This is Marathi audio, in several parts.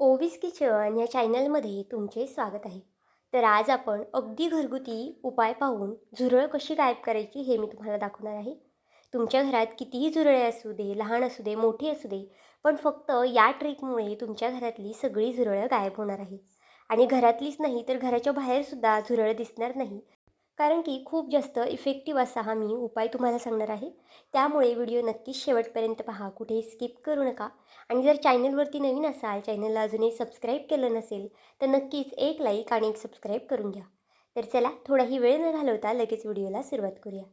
ओवीस किचन या चॅनलमध्ये तुमचे स्वागत आहे. तर आज आपण अगदी घरगुती उपाय पाहून झुरळ कशी गायब करायची हे मी तुम्हाला दाखवणार आहे. तुमच्या घरात कितीही झुरळे असू दे लहान असू दे मोठी असू दे पण फक्त या ट्रिकमुळे तुमच्या घरातली सगळी झुरळं गायब होणार आहे. आणि घरातलीच नाही तर घराच्या बाहेरसुद्धा झुरळ दिसणार नाही. कारण की खूप जास्त इफेक्टिव्ह असा हा मी उपाय तुम्हाला सांगणार आहे. त्यामुळे व्हिडिओ नक्कीच शेवटपर्यंत पहा. कुठेही स्किप करू नका. आणि जर चॅनलवरती नवीन असाल चॅनलला अजूनही सबस्क्राईब केलं नसेल तर नक्कीच एक लाईक आणि एक सबस्क्राईब करून घ्या. तर चला थोडाही वेळ न घालवता लगेच व्हिडिओला सुरुवात करूया.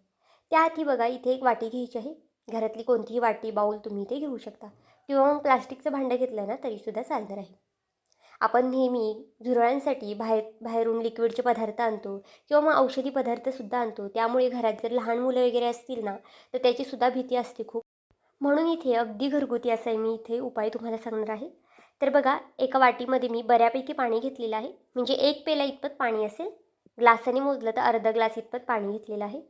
त्याआधी बघा इथे एक वाटी घ्यायची आहे. घरातली कोणतीही वाटी बाऊल तुम्ही इथे घेऊ शकता. किंवा मग प्लास्टिकचं भांडं घेतलं ना तरीसुद्धा चालणार आहे. आपण नेहमी झुरळांसाठी बाहेर बाहेरून लिक्विडचे पदार्थ आणतो किंवा मग औषधी पदार्थसुद्धा आणतो. त्यामुळे घरात जर लहान मुलं वगैरे असतील ना तर त्याचीसुद्धा भीती असते खूप. म्हणून इथे अगदी घरगुती असा मी इथे उपाय तुम्हाला सांगणार आहे. तर बघा एका वाटीमध्ये मी बऱ्यापैकी पाणी घेतलेलं आहे. म्हणजे एक पेला इतपत पाणी असेल ग्लासाने मोजलं तर अर्धा ग्लास इतपत पाणी घेतलेलं आहे.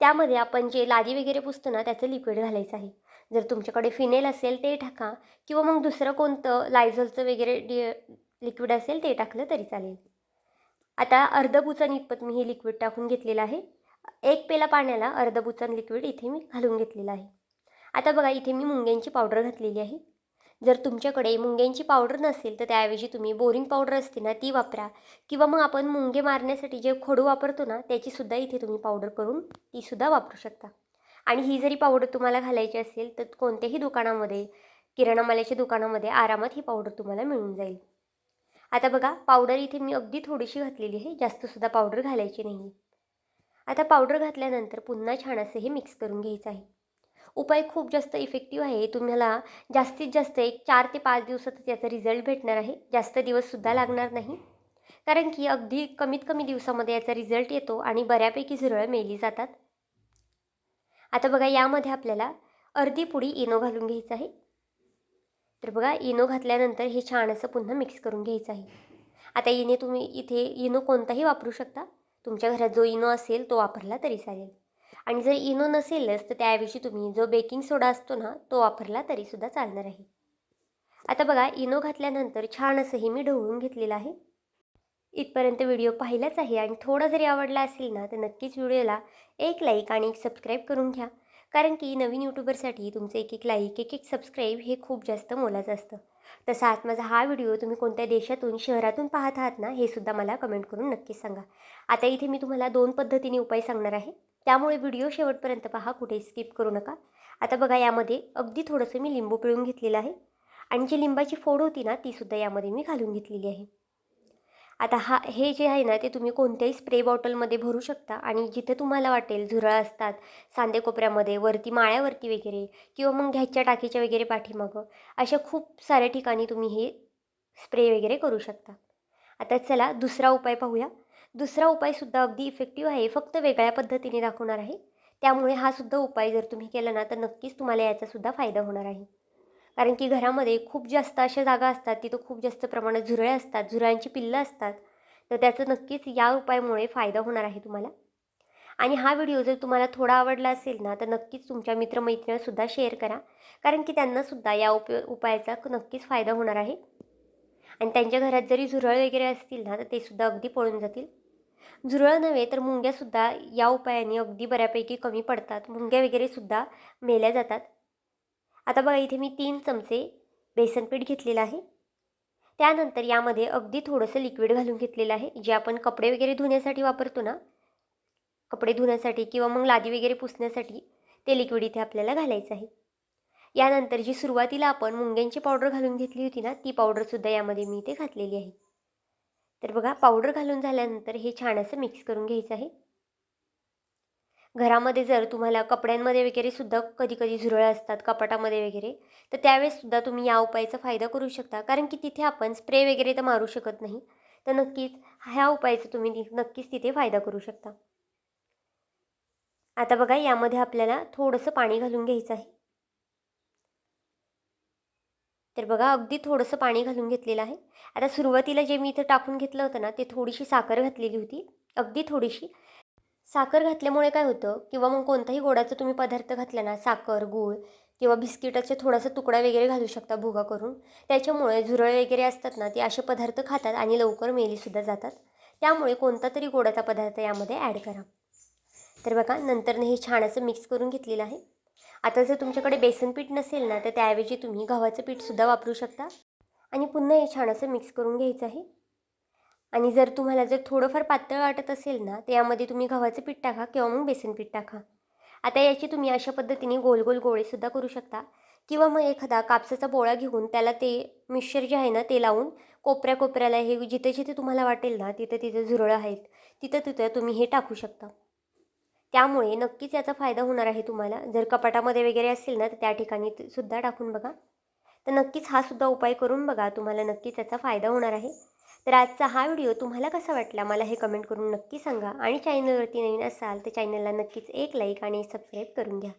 त्यामध्ये आपण जे लादी वगैरे पुसतो ना त्याचं लिक्विड घालायचं आहे. जर तुमच्याकडे फिनेल असेल ते टाका किंवा मग दुसरं कोणतं लायझोलचं वगैरे डि लिक्विड असेल ते टाकलं तरी चालेल. आता अर्ध बुचण इतपत मी हे लिक्विड टाकून घेतलेलं आहे. एक पेला पाण्याला अर्ध बुचण लिक्विड इथे मी घालून घेतलेलं आहे. आता बघा इथे मी मुंग्यांची पावडर घातलेली आहे. जर तुमच्याकडे मुंग्यांची पावडर नसेल तर त्याऐवजी तुम्ही बोरिंग पावडर असते ना ती वापरा. किंवा मग आपण मुंगे मारण्यासाठी जे खडू वापरतो ना त्याचीसुद्धा इथे तुम्ही पावडर करून तीसुद्धा वापरू शकता. आणि ही जरी पावडर तुम्हाला घालायची असेल तर कोणत्याही दुकानामध्ये किराणा मालाच्या दुकानामध्ये आरामात ही पावडर तुम्हाला मिळून जाईल. आता बघा पावडर इथे मी अगदी थोडीशी घातलेली आहे जास्तसुद्धा पावडर घालायची नाही आता पावडर घातल्यानंतर पुन्हा छान असं हे मिक्स करून घ्यायचं आहे. उपाय खूप जास्त इफेक्टिव्ह आहे. तुम्हाला जास्तीत जास्त एक चार ते पाच दिवसातच याचा रिझल्ट भेटणार आहे. जास्त दिवससुद्धा लागणार नाही. कारण की अगदी कमीत कमी दिवसामध्ये याचा रिझल्ट येतो आणि बऱ्यापैकी झुरळं मेली जातात. आता बघा यामध्ये आपल्याला अर्धी पुडी इनो घालून घ्यायचं आहे. तर बघा इनो घातल्यानंतर हे छान असं पुन्हा मिक्स करून घ्यायचं आहे. आता इने तुम्ही इथे इनो कोणताही वापरू शकता. तुमच्या घरात जो इनो असेल तो वापरला तरी चालेल. आणि जर इनो नसेलच तर त्याऐवजी तुम्ही जो बेकिंग सोडा असतो ना तो वापरला तरीसुद्धा चालणार आहे. आता बघा इनो घातल्यानंतर छान असं हे मी ढवळून घेतलेलं आहे. इथपर्यंत व्हिडिओ पाहिलाच आहे आणि थोडा जरी आवडला असेल ना तर नक्कीच व्हिडिओला एक लाईक आणि एक सबस्क्राईब करून घ्या. कारण की नवीन यूट्यूबरसाठी तुमचं एक एक लाईक एक एक सबस्क्राईब हे खूप जास्त मोलाचं असतं. तसाच माझा हा व्हिडिओ तुम्ही कोणत्या देशातून शहरातून पाहत आहात ना हे सुद्धा मला कमेंट करून नक्कीच सांगा. आता इथे मी तुम्हाला दोन पद्धतीने उपाय सांगणार आहे. त्यामुळे व्हिडिओ शेवटपर्यंत पहा कुठे स्किप करू नका. आता बघा यामध्ये अगदी थोडंसं मी लिंबू पिळून घेतलेलं आहे. आणि जी लिंबाची फोड होती ना तीसुद्धा यामध्ये मी घालून घेतलेली आहे. आता हा हे जे आहे ना ते तुम्ही कोणत्याही स्प्रे बॉटलमध्ये भरू शकता. आणि जिथे तुम्हाला वाटेल झुरळ असतात सांदे कोपऱ्यामध्ये वरती माळ्यावरती वगैरे किंवा मग घ्यायच्या टाकीच्या वगैरे पाठीमागं अशा खूप साऱ्या ठिकाणी तुम्ही हे स्प्रे वगैरे करू शकता. आता चला दुसरा उपाय पाहूया. दुसरा उपायसुद्धा अगदी इफेक्टिव्ह आहे फक्त वेगळ्या पद्धतीने दाखवणार आहे. त्यामुळे हा सुद्धा उपाय जर तुम्ही केला ना तर नक्कीच तुम्हाला याचासुद्धा फायदा होणार आहे. कारण की घरामध्ये खूप जास्त अशा जागा असतात तिथं खूप जास्त प्रमाणात झुरळे असतात झुरळांची पिल्लं असतात. तर त्याचं नक्कीच या उपायामुळे फायदा होणार आहे तुम्हाला. आणि हा व्हिडिओ जर तुम्हाला थोडा आवडला असेल ना तर नक्कीच तुमच्या मित्रमैत्रिणीसुद्धा शेअर करा. कारण की त्यांनासुद्धा या उप उपायाचा नक्कीच फायदा होणार आहे. आणि त्यांच्या घरात जरी झुरळ वगैरे असतील ना तर ते सुद्धा अगदी पळून जातील. झुरळ नव्हे तर मुंग्यासुद्धा या उपायाने अगदी बऱ्यापैकी कमी पडतात. मुंग्या वगैरेसुद्धा मेल्या जातात. आता बघा इथे मी तीन चमचे बेसन पीठ घेतलेलं आहे. त्यानंतर यामध्ये अगदी थोडंसं लिक्विड घालून घेतलेलं आहे. जे आपण कपडे वगैरे धुण्यासाठी वापरतो ना कपडे धुण्यासाठी किंवा मग लादी वगैरे पुसण्यासाठी ते लिक्विड इथे आपल्याला घालायचं आहे. यानंतर जी सुरुवातीला आपण मुंग्यांची पावडर घालून घेतली होती ना ती पावडरसुद्धा यामध्ये मी इथे घातलेली आहे. तर बघा पावडर घालून झाल्यानंतर हे छान असं मिक्स करून घ्यायचं आहे. घरामध्ये जर तुम्हाला कपड्यांमध्ये वगैरे सुद्धा कधी कधी झुरळ असतात कपाटामध्ये वगैरे तर त्यावेळेस सुद्धा तुम्ही या उपायाचा फायदा करू शकता. कारण की तिथे आपण स्प्रे वगैरे तर मारू शकत नाही. तर नक्कीच ह्या उपायाचा तुम्ही नक्कीच तिथे फायदा करू शकता. आता बघा यामध्ये आपल्याला थोडंसं पाणी घालून घ्यायचं आहे. तर बघा अगदी थोडंसं पाणी घालून घेतलेलं आहे. आता सुरुवातीला जे मी इथं टाकून घेतलं होतं ना ते थोडीशी साखर घातलेली होती. अगदी थोडीशी. साखर घातल्यामुळे काय होतं? किंवा मग कोणताही गोडाचा तुम्ही पदार्थ घातला ना साखर गूळ किंवा बिस्किटाचे थोडासा तुकडा वगैरे घालू शकता भुगा करून. त्याच्यामुळे झुरळ वगैरे असतात ना ते असे पदार्थ खातात आणि लवकर मेलीसुद्धा जातात. त्यामुळे कोणता तरी गोडाचा पदार्थ यामध्ये ॲड करा. तर बघा नंतरनं हे छान असं मिक्स करून घेतलेलं आहे. आता जर तुमच्याकडे बेसन पीठ नसेल ना तर त्याऐवजी तुम्ही गव्हाचं पीठसुद्धा वापरू शकता. आणि पुन्हा हे छान असं मिक्स करून घ्यायचं आहे. आणि जर तुम्हाला जर थोडंफार पातळ वाटत असेल ना तर यामध्ये तुम्ही गव्हाचं पीठ टाका किंवा मग बेसन पीठ टाका. आता याची तुम्ही अशा पद्धतीने गोल गोल गोळेसुद्धा करू शकता. किंवा मग एखादा कापसाचा पोळा घेऊन त्याला ते मिक्सर जे आहे ना ते लावून कोपऱ्या कोपऱ्याला हे जिथे जिथे तुम्हाला वाटेल ना तिथं तिथं झुरळं आहेत तिथं तिथं तुम्ही हे टाकू शकता. त्यामुळे नक्कीच याचा फायदा होणार आहे तुम्हाला. जर कपाटामध्ये वगैरे असेल ना तर त्या ठिकाणी सुद्धा टाकून बघा. तर नक्कीच हा सुद्धा उपाय करून बघा तुम्हाला नक्कीच याचा फायदा होणार आहे. तर आजचा हा व्हिडिओ तुम्हाला कसा वाटला मला हे कमेंट करून नक्की सांगा. आणि चॅनलवरती नवीन असाल तर चॅनलला नक्कीच एक लाईक आणि सबस्क्राईब करून घ्या.